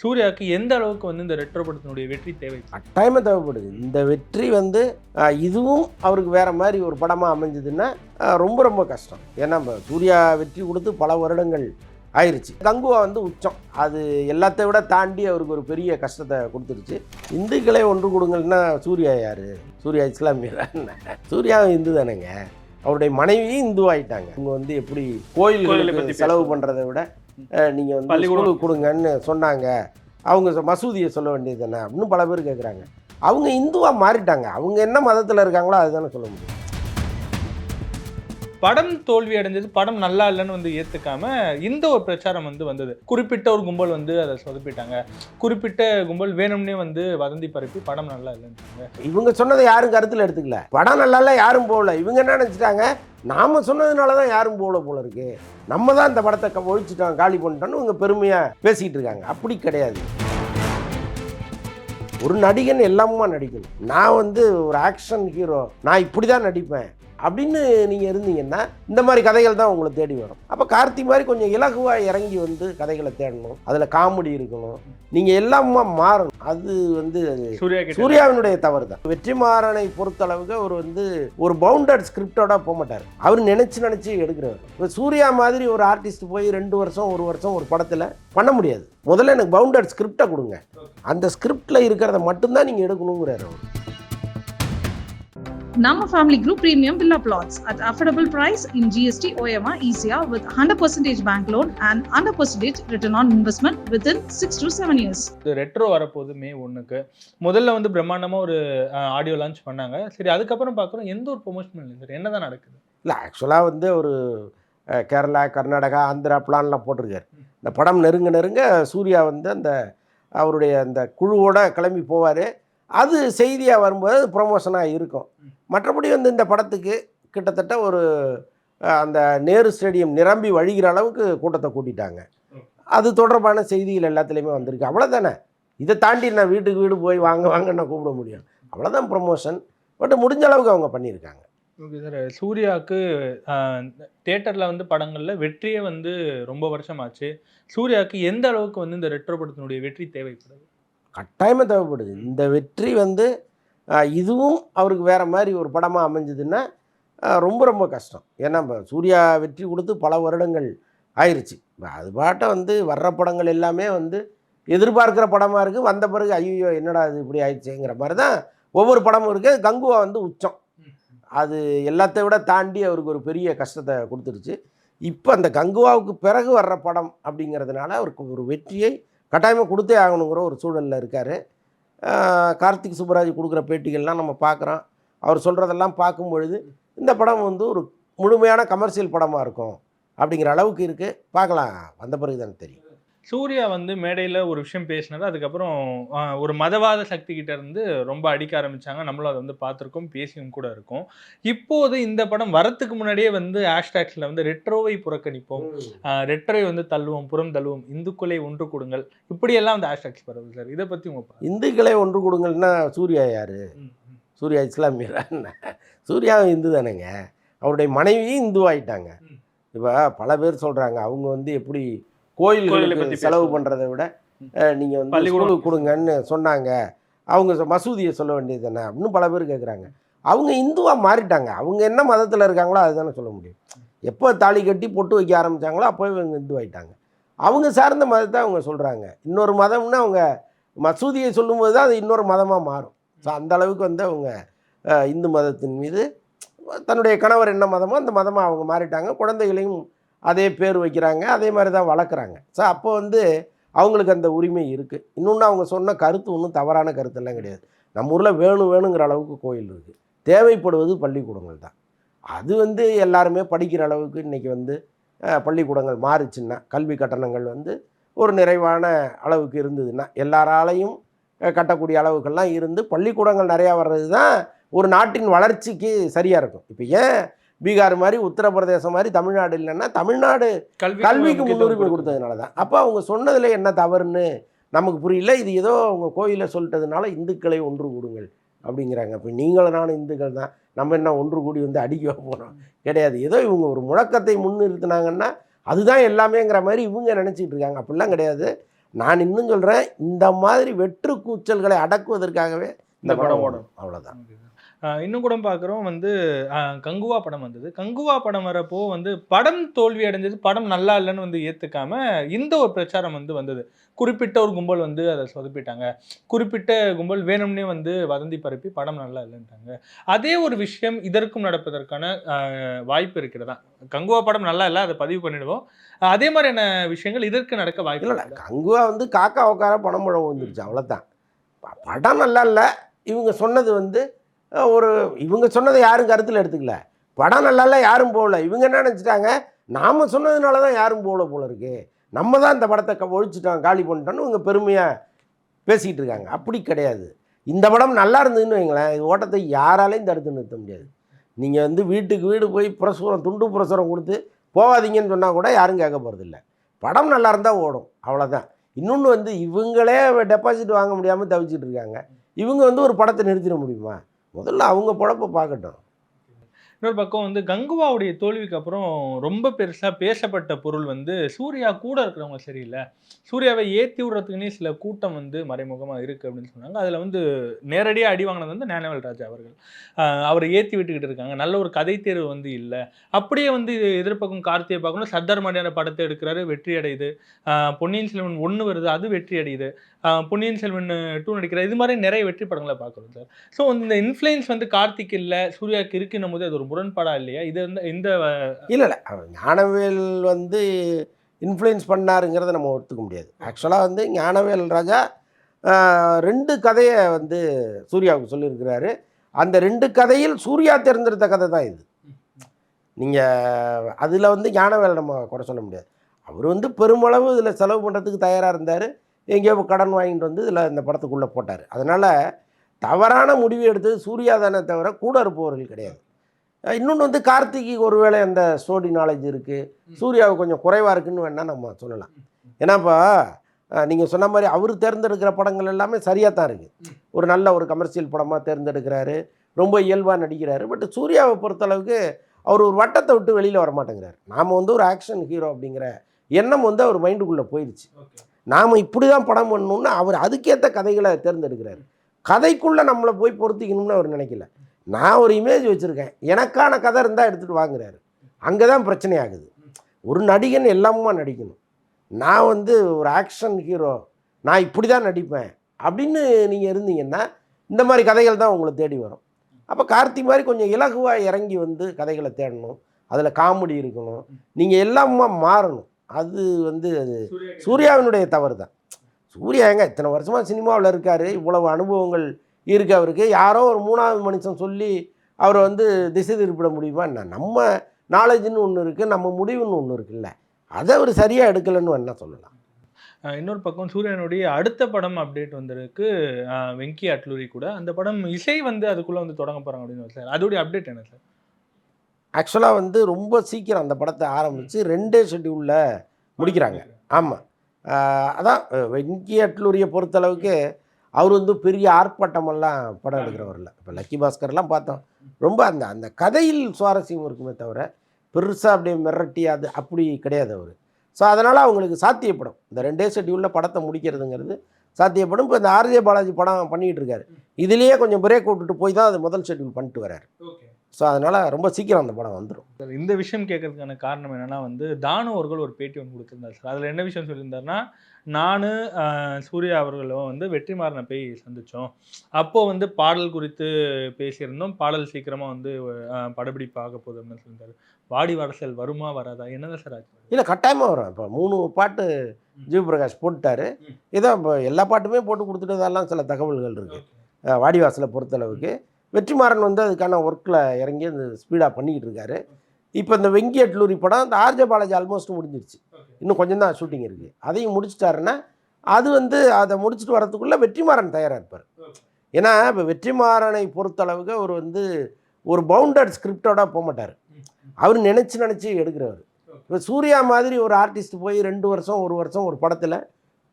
சூர்யாவுக்கு எந்த அளவுக்கு வந்து இந்த ரெட்ரோ படத்தினுடைய வெற்றி தேவை? கட்டாயமாக தேவைப்படுது. இந்த வெற்றி வந்து இதுவும் அவருக்கு வேற மாதிரி ஒரு படமாக அமைஞ்சதுன்னா ரொம்ப ரொம்ப கஷ்டம். ஏன்னா சூர்யா வெற்றி கொடுத்து பல வருடங்கள் ஆயிருச்சு. கங்குவா வந்து உச்சம். அது எல்லாத்தை விட தாண்டி அவருக்கு ஒரு பெரிய கஷ்டத்தை கொடுத்துருச்சு. இந்துக்களே ஒன்று கொடுங்கன்னா சூர்யா யாரு? சூர்யா இஸ்லாமியரா? சூர்யா இந்து தானேங்க. அவருடைய மனைவியும் இந்து ஆயிட்டாங்க அவங்க வந்து எப்படி கோயிலை பத்தி கோயிலுக்கு செலவு பண்ணுறதை விட அஹ், நீங்க வந்து பள்ளிக்கூடம். கொடுங்கன்னு சொன்னாங்க. அவங்க மசூதியை சொல்ல வேண்டியது தானே அப்படின்னு பல பேர் கேட்குறாங்க அவங்க இந்துவா மாறிட்டாங்க. அவங்க என்ன மதத்தில் இருக்காங்களோ அதுதானே சொல்ல முடியும். படம் தோல்வி அடைஞ்சது படம் நல்லா இல்லைன்னு வந்து ஏத்துக்காம இந்த ஒரு பிரச்சாரம் வந்து வந்தது. குறிப்பிட்ட ஒரு கும்பல் வந்து அதை சொதப்பிட்டாங்க. குறிப்பிட்ட கும்பல் வேணும்னே வந்து வதந்தி பரப்பி படம் நல்லா இல்லைன்னு இவங்க சொன்னதை யாரும் கருத்தில் எடுத்துக்கல. படம் நல்லா இல்லை யாரும் போகல. இவங்க என்ன நினச்சிட்டாங்க? நாம சொன்னதுனால தான் யாரும் போகல போல இருக்கு. நம்ம தான் இந்த படத்தை க- ஒழிச்சிட்டோம் காலி பண்ணிட்டோம்னு இவங்க பெருமையாக பேசிக்கிட்டு இருக்காங்க. அப்படி கிடையாது. ஒரு நடிகன் எல்லாமுமா நடிக்கணும். நான் வந்து ஒரு ஆக்ஷன் ஹீரோ நான் இப்படி தான் நடிப்பேன். அப்படின்னு நீங்கள் இருந்தீங்கன்னா இந்த மாதிரி கதைகள் தான் உங்களை தேடி வரும். அப்போ கார்த்தி மாதிரி கொஞ்சம் இலகுவாக இறங்கி வந்து கதைகளை தேடணும். அதில் காமெடி இருக்கணும். நீங்கள் எல்லாமுமா மாறணும். அது வந்து சூர்யாவினுடைய தவறு தான் வெற்றிமாறனை பொறுத்தளவுக்கு அவர் வந்து ஒரு பவுண்டட் ஸ்கிரிப்டோட போக மாட்டார் அவர் நினைச்சு நினைச்சு எடுக்கிறவர். இப்போ சூர்யா மாதிரி ஒரு ஆர்டிஸ்ட் போய் ரெண்டு வருஷம் ஒரு வருஷம் ஒரு படத்தில் பண்ண முடியாது. முதல்ல எனக்கு பவுண்டட் ஸ்கிரிப்டை கொடுங்க. அந்த ஸ்கிரிப்டில் இருக்கிறத மட்டும்தான் நீங்கள் எடுக்கணுங்கிறார் அவர். Nama Family Group Premium Villa Plots at affordable price in GST OMR ECR with 100% bank loan and 100% return on investment within 6 to 7 years. Retro வரப்போகுது மே ஒன்றுக்கு முதல்ல வந்து பிரம்மாண்டமாக ஒரு ஆடியோ லான்ச் பண்ணாங்க. சரி அதுக்கப்புறம் பார்க்குறோம் எந்த ஒரு ப்ரொமோஷனும் இல்லை சார் என்ன தான் நடக்குது? இல்லை ஆக்சுவலாக வந்து ஒரு கேரளா கர்நாடகா ஆந்திரா பிளான்லாம் போட்டிருக்காரு. இந்த படம் நெருங்க நெருங்க சூர்யா வந்து அந்த அவருடைய அந்த குழுவோட கிளம்பி போவார். அது செய்தியாக வரும்போது ப்ரொமோஷனாக இருக்கும். மற்றபடி வந்து இந்த படத்துக்கு கிட்டத்தட்ட ஒரு அந்த நேரு ஸ்டேடியம் நிரம்பி வழிகிற அளவுக்கு கூட்டத்தை கூட்டிட்டாங்க. அது தொடர்பான செய்திகள் எல்லாத்துலேயுமே வந்திருக்கு. அவ்வளோதானே இதை தாண்டி நான் வீட்டுக்கு வீடு போய் வாங்க வாங்க நான் கூப்பிட முடியும். அவ்வளோதான் ப்ரொமோஷன் பட் முடிஞ்ச அளவுக்கு அவங்க பண்ணியிருக்காங்க. Okay sir. சூர்யாவுக்கு தேட்டரில் வந்து படங்களில் வெற்றியே வந்து ரொம்ப வருஷமாச்சு. சூர்யாவுக்கு எந்த அளவுக்கு வந்து இந்த ரெட்ரோ படத்தினுடைய வெற்றி தேவைப்படுது? கட்டாயமாக தேவைப்படுது. இந்த வெற்றி வந்து இதுவும் அவருக்கு வேறு மாதிரி ஒரு படமாக அமைஞ்சதுன்னா ரொம்ப ரொம்ப கஷ்டம். ஏன்னா இப்போ சூர்யா வெற்றி கொடுத்து பல வருடங்கள் ஆயிடுச்சு இப்போ அது பாட்ட வந்து வர்ற படங்கள் எல்லாமே வந்து எதிர்பார்க்குற படமாக இருக்குது வந்த பிறகு ஐயோ என்னடா இது இப்படி ஆயிடுச்சுங்கிற மாதிரி தான் ஒவ்வொரு படமும் இருக்குது கங்குவா வந்து உச்சம். அது எல்லாத்தை விட தாண்டி அவருக்கு ஒரு பெரிய கஷ்டத்தை கொடுத்துருச்சு. இப்போ அந்த கங்குவாவுக்கு பிறகு வர்ற படம் அப்படிங்கிறதுனால அவருக்கு ஒரு வெற்றியை கட்டாயமாக கொடுத்தே ஆகணுங்கிற ஒரு சூழலில் இருக்கார். கார்த்திக் சுப்பராஜ் கொடுக்குற பேட்டிகள்லாம் நம்ம பார்க்குறோம். அவர் சொல்கிறதெல்லாம் பார்க்கும் பொழுது இந்த படம் வந்து ஒரு முழுமையான கமர்ஷியல் படமாக இருக்கும் அப்படிங்கிற அளவுக்கு இருக்குது பார்க்கலாம். வந்த பிறகு தானே தெரியும். சூர்யா வந்து மேடையில் ஒரு விஷயம் பேசினது அதுக்கப்புறம் ஒரு மதவாத சக்தி கிட்ட இருந்து ரொம்ப அடிக்க ஆரம்பிச்சாங்க. நம்மளும் அதை வந்து பார்த்துருக்கோம் பேசியும் கூட இருக்கோம். இப்போது இந்த படம் வரத்துக்கு முன்னாடியே வந்து ஹேஷ்டேக்ஸில் வந்து ரெட்ரோவை புறக்கணிப்போம் ரெட்ரோவை வந்து தள்ளுவோம் புறம் தள்ளுவோம் இந்துக்களை ஒன்று கொடுங்கள். இப்படியெல்லாம் வந்து ஹேஷ்டேக்ஸ் வருது சார். இதை பற்றி உங்க பார்வை. இந்துக்களே ஒன்று கொடுங்கன்னா சூர்யா யார். சூர்யா இஸ்லாமியரா சூர்யா இந்து தானேங்க. அவருடைய மனைவியும் இந்து ஆயிட்டாங்க ம். இப்போ பல பேர் சொல்கிறாங்க அவங்க வந்து எப்படி கோயிலை கோயிலுக்கு பத்தி செலவு. பண்ணுறதை விட. நீங்கள் வந்து பள்ளிக்கூடம். ஸ்கூலுக்கு கொடுங்கன்னு சொன்னாங்க. அவங்க மசூதியை சொல்ல வேண்டியது தானே அப்படின்னு பல பேர் கேட்குறாங்க அவங்க இந்துவாக மாறிட்டாங்க. அவங்க என்ன மதத்தில் இருக்காங்களோ அதுதானே சொல்ல முடியும். எப்போ தாலி கட்டி பொட்டு வைக்க ஆரம்பிச்சாங்களோ அப்போ இவங்க இந்து ஆயிட்டாங்க. அவங்க சார்ந்த மதத்தை அவங்க சொல்கிறாங்க இன்னொரு மதம்னா அவங்க மசூதியை சொல்லும்போது தான் அது இன்னொரு மதமாக மாறும். ஸோ அந்த அளவுக்கு வந்து அவங்க இந்து மதத்தின் மீது தன்னுடைய கணவர் என்ன மதமோ அந்த மதமாக அவங்க மாறிட்டாங்க. குழந்தைகளையும் அதே பேர் வைக்கிறாங்க அதே மாதிரி தான் வளர்க்குறாங்க. ஸோ அப்போ வந்து அவங்களுக்கு அந்த உரிமை இருக்குது இன்னொன்று அவங்க சொன்ன கருத்து ஒன்றும் தவறான கருத்தெல்லாம் கிடையாது. நம்ம ஊரில் வேணும் வேணுங்கிற அளவுக்கு கோயில் இருக்குது தேவைப்படுவது பள்ளிக்கூடங்கள் தான். அது வந்து எல்லாருமே படிக்கிற அளவுக்கு இன்றைக்கி வந்து பள்ளிக்கூடங்கள் மாறுச்சுன்னா கல்வி கட்டணங்கள் வந்து ஒரு நிறைவான அளவுக்கு இருந்ததுன்னா எல்லாராலையும் கட்டக்கூடிய அளவுக்கெல்லாம் இருந்து பள்ளிக்கூடங்கள் நிறையா வர்றது தான் ஒரு நாட்டின் வளர்ச்சிக்கு சரியாக இருக்கும். இப்போ ஏன் பீகார் மாதிரி உத்தரப்பிரதேசம் மாதிரி தமிழ்நாடு இல்லைன்னா தமிழ்நாடு கல்விக்கு முன்னுரிமை கொடுத்ததுனால தான் அப்போ அவங்க சொன்னதில் என்ன தவறுன்னு நமக்கு புரியல. இது ஏதோ அவங்க கோயிலில் சொல்லிட்டதுனால இந்துக்களை ஒன்று கூடுங்கள் அப்படிங்கிறாங்க. இப்போ நீங்களும் நானும் இந்துக்கள் தான். நம்ம என்ன ஒன்று கூடி வந்து அடிக்க போகிறோம் கிடையாது. ஏதோ இவங்க ஒரு முழக்கத்தை முன்னிறுத்தினாங்கன்னா அதுதான் எல்லாமேங்கிற மாதிரி இவங்க நினச்சிட்டு இருக்காங்க. அப்படிலாம் கிடையாது. நான் இன்னும் சொல்கிறேன் இந்த மாதிரி வெற்று கூச்சல்களை அடக்குவதற்காகவே இந்த படம் ஓடும். அவ்வளோதான் இன்னும் கூட பார்க்குறோம் வந்து கங்குவா படம் வந்தது. கங்குவா படம் வரப்போ வந்து படம் தோல்வி அடைஞ்சது படம் நல்லா இல்லைன்னு வந்து ஏற்றுக்காம இந்த ஒரு பிரச்சாரம் வந்து வந்தது. குறிப்பிட்ட ஒரு கும்பல் வந்து அதை சொதப்பிட்டாங்க. குறிப்பிட்ட கும்பல் வேணும்னே வந்து வதந்தி பரப்பி படம் நல்லா இல்லைன்ட்டாங்க. அதே ஒரு விஷயம் இதற்கும் நடப்பதற்கான வாய்ப்பு இருக்கிறதா? கங்குவா படம் நல்லா இல்லை அதை பதிவு பண்ணிடுவோம். அதே மாதிரியான விஷயங்கள் இதற்கு நடக்க வாய்ப்பு இல்லை? கங்குவா வந்து காக்கா உட்கார பணம் முழம் வந்துருச்சு அவ்வளோதான் படம் நல்லா இல்லை. இவங்க சொன்னது வந்து ஒரு இவங்க சொன்னதை யாரும் கருத்தில் எடுத்துக்கல. படம் நல்லால யாரும் போகல. இவங்க என்ன நினச்சிட்டாங்க? நாம் சொன்னதுனால தான் யாரும் போகல போல இருக்கு. நம்ம தான் இந்த படத்தை க- ஒழிச்சிட்டோம் காலி பண்ணிட்டோம்னு இவங்க பெருமையாக பேசிக்கிட்டு இருக்காங்க. அப்படி கிடையாது. இந்த படம் நல்லா இருந்ததுன்னு வைங்களேன் இது ஓட்டத்தை யாராலையும் தடுத்து நிறுத்த முடியாது. நீங்கள் வந்து வீட்டுக்கு வீடு போய் பிரசுரம் துண்டு பிரசுரம் கொடுத்து போகாதீங்கன்னு சொன்னால் கூட யாரும் கேட்க போகிறதில்ல படம் நல்லா இருந்தால் ஓடும். அவ்வளோதான் இன்னொன்று வந்து இவங்களே டெபாசிட் வாங்க முடியாமல் தவிச்சிட்டு இருக்காங்க. இவங்க வந்து ஒரு படத்தை நிறுத்திட முடியுமா? முதல்ல அவங்க பொழப்பை பார்க்கட்டும். இன்னொரு பக்கம் வந்து கங்குவாவுடைய தோல்விக்கு அப்புறம் ரொம்ப பெருசாக பேசப்பட்ட பொருள் வந்து சூர்யா கூட இருக்கிறவங்க சரியில்லை. சூர்யாவை ஏற்றி விடுறதுக்குன்னே சில கூட்டம் வந்து மறைமுகமாக இருக்குது அப்படின்னு சொன்னாங்க. அதில் வந்து நேரடியாக அடி வாங்கினது வந்து ஞானவேல் ராஜா அவர்கள். அவரை ஏற்றி விட்டுக்கிட்டு இருக்காங்க. நல்ல ஒரு கதை தேர்வு வந்து இல்லை. அப்படியே வந்து எதிர்பக்கம் கார்த்தியை பார்க்கணும். சர்தார் மாதிரியான படத்தை எடுக்கிறாரு. வெற்றி அடையுது. பொன்னியின் செல்வன் ஒன்று வருது. அது வெற்றி அடையுது. பொன்னியின் செல்வன் டூ நடிக்கிறார் இது மாதிரி நிறைய வெற்றி படங்களை பார்க்குறோம் சார். ஸோ இந்த இன்ஃப்ளூயன்ஸ் வந்து கார்த்திக் இல்லை சூர்யாவுக்கு இருக்குன்னும் போது அது ஒரு முரண்பாடாக இல்லையா? இது வந்து இந்த இல்லை இல்லை. ஞானவேல் வந்து இன்ஃப்ளூயன்ஸ் பண்ணாருங்கிறத நம்ம ஒத்துக்க முடியாது. ஆக்சுவலாக வந்து ஞானவேல் ராஜா ரெண்டு கதையை வந்து சூர்யாவுக்கு சொல்லியிருக்கிறாரு. அந்த ரெண்டு கதையில் சூர்யா தேர்ந்தெடுத்த கதை தான் இது. நீங்கள் அதில் வந்து ஞானவேல் நம்ம குறை சொல்ல முடியாது. அவர் வந்து பெருமளவு இதில் செலவு பண்ணுறதுக்கு தயாராக இருந்தார். எங்கேயோ கடன் வாங்கிட்டு வந்து இதில் இந்த படத்துக்குள்ளே போட்டார். அதனால் தவறான முடிவு எடுத்தது சூர்யா தானே தவிர கூட இருப்பவர்கள் கிடையாது. இன்னொன்று வந்து கார்த்திக்கு ஒருவேளை அந்த ஸ்டோரி நாலேஜ் இருக்குது சூர்யாவுக்கு கொஞ்சம் குறைவாக இருக்குன்னு வேணால் நம்ம சொல்லலாம். ஏன்னாப்பா நீங்கள் சொன்ன மாதிரி அவர் தேர்ந்தெடுக்கிற படங்கள் எல்லாமே சரியாக தான் இருக்குது ஒரு நல்ல ஒரு கமர்ஷியல் படமாக தேர்ந்தெடுக்கிறாரு. ரொம்ப இயல்பாக நடிக்கிறாரு. பட் சூர்யாவை பொறுத்தளவுக்கு அவர் ஒரு வட்டத்தை விட்டு வெளியில் வர மாட்டேங்கிறார் நாம் வந்து ஒரு ஆக்ஷன் ஹீரோ அப்படிங்கிற எண்ணம் வந்து அவர் மைண்டுக்குள்ளே போயிடுச்சு. நாம் இப்படி தான் படம் பண்ணணும்னு அவர் அதுக்கேற்ற கதைகளை தேர்ந்தெடுக்கிறார். கதைக்குள்ளே நம்மளை போய் பொருத்திக்கணும்னு அவர் நினைக்கல. நான் ஒரு இமேஜ் வச்சுருக்கேன். எனக்கான கதை இருந்தால் எடுத்துகிட்டு வாங்குறாரு. அங்கே தான் பிரச்சனை ஆகுது. ஒரு நடிகன் எல்லாமுமா நடிக்கணும். நான் வந்து ஒரு ஆக்ஷன் ஹீரோ நான் இப்படி தான் நடிப்பேன் அப்படின்னு நீங்கள் இருந்தீங்கன்னா இந்த மாதிரி கதைகள் தான் உங்களை தேடி வரும். அப்போ கார்த்தி மாதிரி கொஞ்சம் இலகுவாக இறங்கி வந்து கதைகளை தேடணும். அதில் காமெடி இருக்கணும். நீங்கள் எல்லாமா மாறணும். அது வந்து அது சூர்யாவினுடைய தவறு தான் சூர்யா எங்க? இத்தனை வருஷமாக சினிமாவில் இருக்கார். இவ்வளவு அனுபவங்கள் இருக்கு அவருக்கு. யாரோ ஒரு மூணாவது மனுஷன் சொல்லி அவரை வந்து திசை திருப்பிட முடியுமா? என்ன நம்ம நாலேஜ்னு ஒன்று இருக்குது நம்ம முடிவுன்னு ஒன்று இருக்குல்ல. அதை அவர் சரியாக எடுக்கலைன்னு வேணா சொல்லலாம். இன்னொரு பக்கம் சூர்யானுடைய அடுத்த படம் அப்டேட் வந்திருக்கு. வெங்கி அட்லூரி கூட. அந்த படம் இசை வந்து அதுக்குள்ள வந்து தொடங்க போறாங்க அப்படின்னு சார் அதோடைய அப்டேட் என்ன சார் ஆக்சுவலாக வந்து ரொம்ப சீக்கிரம் அந்த படத்தை ஆரம்பித்து ரெண்டே ஷெட்யூலில் முடிக்கிறாங்க. ஆமாம் அதான் வெங்கி அட்லூரியை பொறுத்தளவுக்கு அவர் வந்து பெரிய ஆர்ப்பாட்டமெல்லாம் படம் எடுக்கிறவரில்ல இப்போ லக்கி பாஸ்கர்லாம் பார்த்தோம். ரொம்ப அந்த அந்த கதையில் சுவாரஸ்யம் இருக்குமே தவிர பெருசாக அப்படியே மிரட்டி அது அப்படி கிடையாது அவர். ஸோ அதனால் அவங்களுக்கு சாத்தியப்படும். இந்த ரெண்டே ஷெட்யூலில் படத்தை முடிக்கிறதுங்கிறது சாத்தியப்படும். இப்போ இந்த ஆர்ஜே பாலாஜி படம் பண்ணிகிட்டு இருக்காரு. இதுலேயே கொஞ்சம் பிரேக் விட்டுட்டு போய் தான் அது முதல் ஷெட்யூல் பண்ணிட்டு வராரு ஸோ அதனால் ரொம்ப சீக்கிரம் அந்த படம் வந்துடும் சார் இந்த விஷயம் கேட்கறதுக்கான காரணம் என்னன்னா வந்து தானு அவர்கள் ஒரு பேட்டி ஒன்று கொடுத்திருந்தார் சார். அதில் என்ன விஷயம் சொல்லியிருந்தாருன்னா நான் சூர்யா அவர்களும் வந்து வெற்றிமாறனை போய் சந்தித்தோம் அப்போ வந்து பாடல் குறித்து பேசியிருந்தோம். பாடல் சீக்கிரமாக வந்து ஆஹ் படப்பிடிப்பு ஆக போகுது அப்படின்னு சொல்லியிருந்தாரு. வாடி வரசல் வருமா வராதா? என்னதான் சார் ஆச்சு? இல்லை கட்டாயமாக வரும். இப்போ மூணு பாட்டு ஜீவபிரகாஷ் போட்டுட்டாரு. ஏதோ இப்போ எல்லா பாட்டுமே போட்டு கொடுத்துட்டதெல்லாம் சில தகவல்கள் இருக்குது வாடிவாசலை பொறுத்தளவுக்கு. வெற்றிமாறன் வந்து அதுக்கான ஒர்க்கில் இறங்கி அந்த ஸ்பீடாக பண்ணிக்கிட்டு இருக்காரு. இப்போ இந்த வெங்கி அட்லூரி படம் இந்த ஆர்ஜே பாலாஜி ஆல்மோஸ்ட் முடிஞ்சிருச்சு. இன்னும் கொஞ்சம் தான் ஷூட்டிங் இருக்குது அதையும் முடிச்சிட்டாருன்னா அது வந்து அதை முடிச்சுட்டு வரதுக்குள்ளே வெற்றிமாறன் தயாராக இருப்பார். ஏன்னா இப்போ வெற்றிமாறனை பொறுத்தளவுக்கு அவர் வந்து ஒரு பவுண்டட் ஸ்கிரிப்டோட போக மாட்டார். அவர் நினச்சி நினச்சி எடுக்கிறவர். இப்போ சூர்யா மாதிரி ஒரு ஆர்டிஸ்ட் போய் ரெண்டு வருஷம் ஒரு வருஷம் ஒரு படத்தில்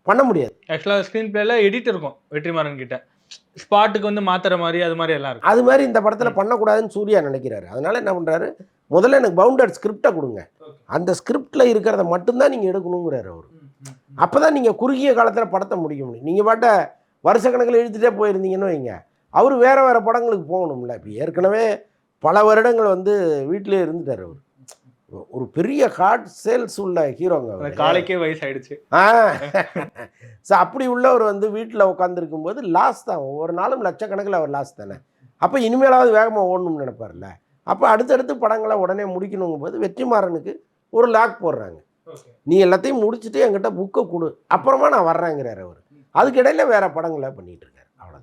பண்ண முடியாது. ஆக்சுவலாக ஸ்க்ரீன் பிளேல எடிட் இருக்கும் வெற்றிமாறன் கிட்ட. ஸ்பாட்டுக்கு வந்து மாத்துற மாதிரி அது மாதிரி எல்லாம் இருக்கும் அது மாதிரி இந்த படத்தில் பண்ணக்கூடாதுன்னு சூர்யா நினைக்கிறாரு. அதனால என்ன பண்ணுறாரு முதல்ல எனக்கு பவுண்டட் ஸ்கிரிப்டை கொடுங்க. அந்த ஸ்கிரிப்டில் இருக்கிறத மட்டும்தான் நீங்கள் எடுக்கணுங்கிறாரு அவர். அப்போ தான் நீங்கள் குறுகிய காலத்தில் படத்தை முடிக்க முடியும். நீங்கள் பாட்ட வருஷக்கணக்கில் இழுத்துட்டே போயிருந்தீங்கன்னு வைங்க. அவர் வேறு வேறு படங்களுக்கு போகணும்ல. இப்போ ஏற்கனவே பல வருடங்கள் வந்து வீட்டிலே இருந்துட்டார் அவர். ஒரு பெரிய ஹார்ட் சேல்ஸ் உள்ள ஹீரோங்க காலைக்கே வயசாயிடுச்சு. ஆ. ஸோ அப்படி உள்ளவர் வந்து வீட்டில் உட்காந்துருக்கும் போது லாஸ் தான். ஒவ்வொரு நாளும் லட்சக்கணக்கில் அவர் லாஸ் தானே. அப்போ இனிமேலாவது வேகமாக ஓடணும்னு நினைப்பார்ல. அப்போ அடுத்தடுத்து படங்களை உடனே முடிக்கணுங்கும் போது வெற்றிமாறனுக்கு ஒரு லாக் போடுறாங்க. நீ எல்லாத்தையும் முடிச்சுட்டு என்கிட்ட புக்கை கொடு. அப்புறமா நான் வர்றேங்கிறார் அவர். அதுக்கு இடையில வேற படங்களை பண்ணிட்டு இருக்காரு. அவ்வளோதான்